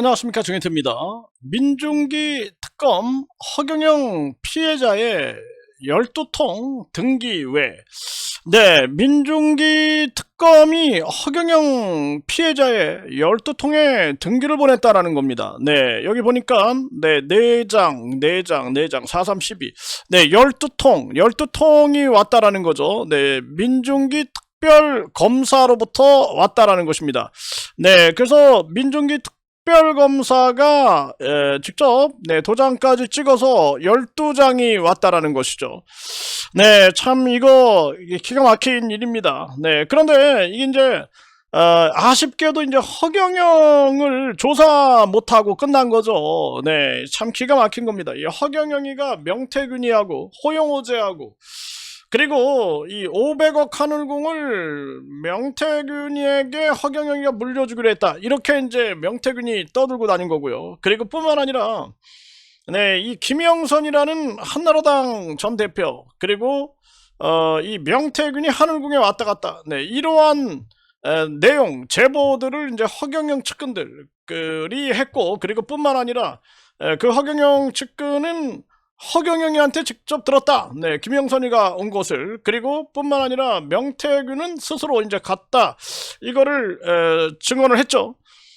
안녕하십니까 정혜태입니다. 민중기 특검 허경영 피해자의 12통 등기 외 네, 민중기 특검이 허경영 피해자의 12통의 등기를 보냈다라는 겁니다. 네, 여기 보니까 네, 4장, 4장, 4장, 4312. 네, 12통, 12통이 왔다라는 거죠. 네, 민중기 특별 검사로부터 왔다라는 것입니다. 네, 그래서 민중기 특 별검사가 에, 직접 네, 도장까지 찍어서 12장이 왔다라는 것이죠. 네, 참 이거 기가 막힌 일입니다. 네, 그런데 이게 이제 어, 아쉽게도 이제 허경영을 조사 못하고 끝난 거죠. 네, 참 기가 막힌 겁니다. 이 허경영이가 명태균이하고 호영호제하고 그리고 이 500억 하늘공을 명태균이에게 허경영이가 물려주기로 했다. 이렇게 이제 명태균이 떠들고 다닌 거고요. 그리고 뿐만 아니라 네, 이 김영선이라는 한나라당 전 대표 그리고 어, 이 명태균이 하늘궁에 왔다 갔다 네, 이러한 에, 내용 제보들을 이제 허경영 측근들이 했고 그리고 뿐만 아니라 에, 그 허경영 측근은 허경영이한테 직접 들었다. 네, 김영선이가 온 것을 그리고 뿐만 아니라 명태균은 스스로 이제 갔다. 이거를 에, 증언을 했죠.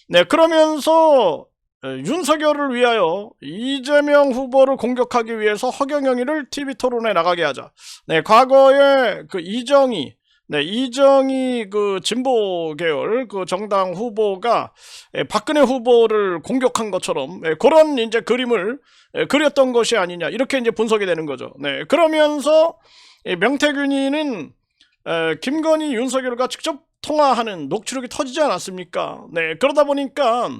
네, 그러면서 에, 윤석열을 위하여 이재명 후보를 공격하기 위해서 허경영이를 TV 토론에 나가게 하자. 네, 과거에 그 이정희 네, 이정희 그 진보 계열 그 정당 후보가 에, 박근혜 후보를 공격한 것처럼 에, 그런 이제 그림을 에, 그렸던 것이 아니냐 이렇게 이제 분석이 되는 거죠. 네, 그러면서 이 명태균이는 에, 김건희 윤석열과 직접 통화하는 녹취록이 터지지 않았습니까? 네, 그러다 보니까 어,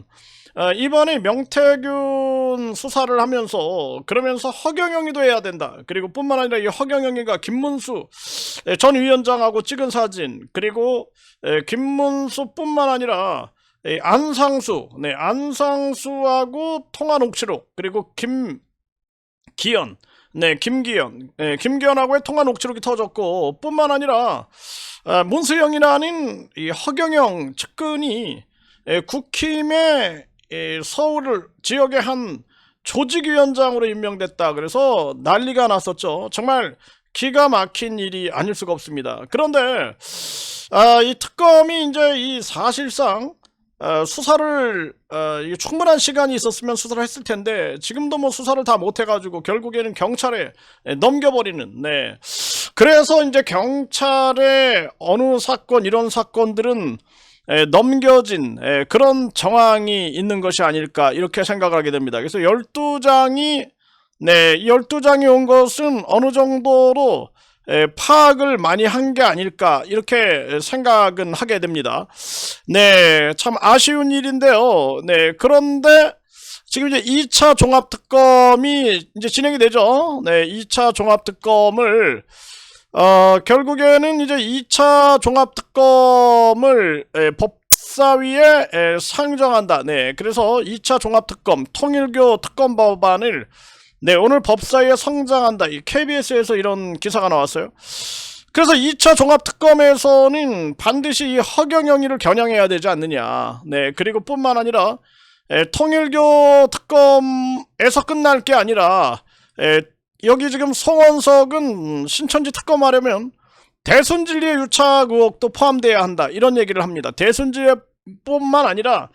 이번에 명태균 수사를 하면서 그러면서 허경영이도 해야 된다. 그리고 뿐만 아니라 이 허경영이가 김문수 에, 전 위원장하고 찍은 사진 그리고 에, 김문수뿐만 아니라 에, 안상수, 네 안상수하고 통화 녹취록 그리고 김기현, 네 김기현, 네, 김기현하고의 통화 녹취록이 터졌고 뿐만 아니라 아, 문수영이라는 이 허경영 측근이 에, 국힘의 에, 서울 지역의 한 조직위원장으로 임명됐다. 그래서 난리가 났었죠. 정말 기가 막힌 일이 아닐 수가 없습니다. 그런데 아, 이 특검이 이제 이 사실상 어, 수사를 어, 이 충분한 시간이 있었으면 수사를 했을 텐데 지금도 뭐 수사를 다 못해가지고 결국에는 경찰에 에, 넘겨버리는 네 그래서 이제 경찰의 어느 사건 이런 사건들은 에, 넘겨진 에, 그런 정황이 있는 것이 아닐까 이렇게 생각을 하게 됩니다. 그래서 12장이 네, 12장이 온 것은 어느 정도로 에, 파악을 많이 한 게 아닐까 이렇게 생각은 하게 됩니다. 네, 참 아쉬운 일인데요. 네, 그런데 지금 이제 2차 종합특검이 이제 진행이 되죠. 네, 2차 종합특검을 어, 결국에는 이제 2차 종합특검을 에, 법사위에 에, 상정한다. 네, 그래서 2차 종합특검 통일교 특검 법안을 네, 오늘 법사위에 성장한다. 이 KBS에서 이런 기사가 나왔어요. 그래서 2차 종합특검에서는 반드시 이 허경영이를 겨냥해야 되지 않느냐. 네, 그리고 뿐만 아니라 에, 통일교 특검에서 끝날 게 아니라 에, 여기 지금 송원석은 신천지 특검하려면 대순진리의 유착 의혹도 포함돼야 한다. 이런 얘기를 합니다. 대순진리뿐만 아니라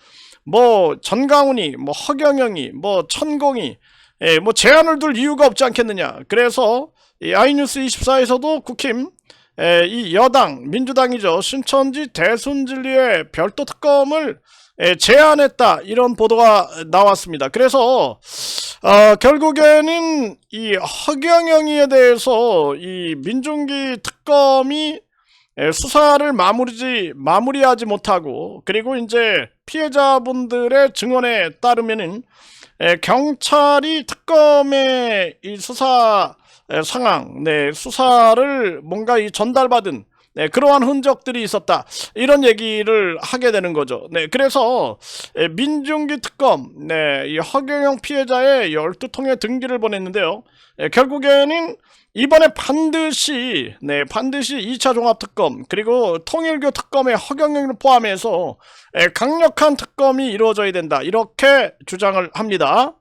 뭐 전강훈이, 뭐 허경영이, 뭐 천공이 예, 뭐 제한을 둘 이유가 없지 않겠느냐. 그래서 이 아이뉴스 24에서도 국힘 에, 이 여당 민주당이죠 신천지 대순진리의 별도 특검을 에, 제안했다 이런 보도가 나왔습니다. 그래서 어, 결국에는 이 허경영이에 대해서 이 민중기 특검이 에, 수사를 마무리지 마무리하지 못하고 그리고 이제 피해자분들의 증언에 따르면은 에, 경찰이 특검의 이 수사 에, 상황, 네, 수사를 뭔가 이 전달받은 네, 그러한 흔적들이 있었다. 이런 얘기를 하게 되는 거죠. 네, 그래서 에, 민중기 특검, 네, 이 허경영 피해자의 12통의 등기를 보냈는데요. 에, 결국에는 이번에 반드시, 네, 반드시 2차 종합특검, 그리고 통일교 특검의 허경영을 포함해서 에, 강력한 특검이 이루어져야 된다. 이렇게 주장을 합니다.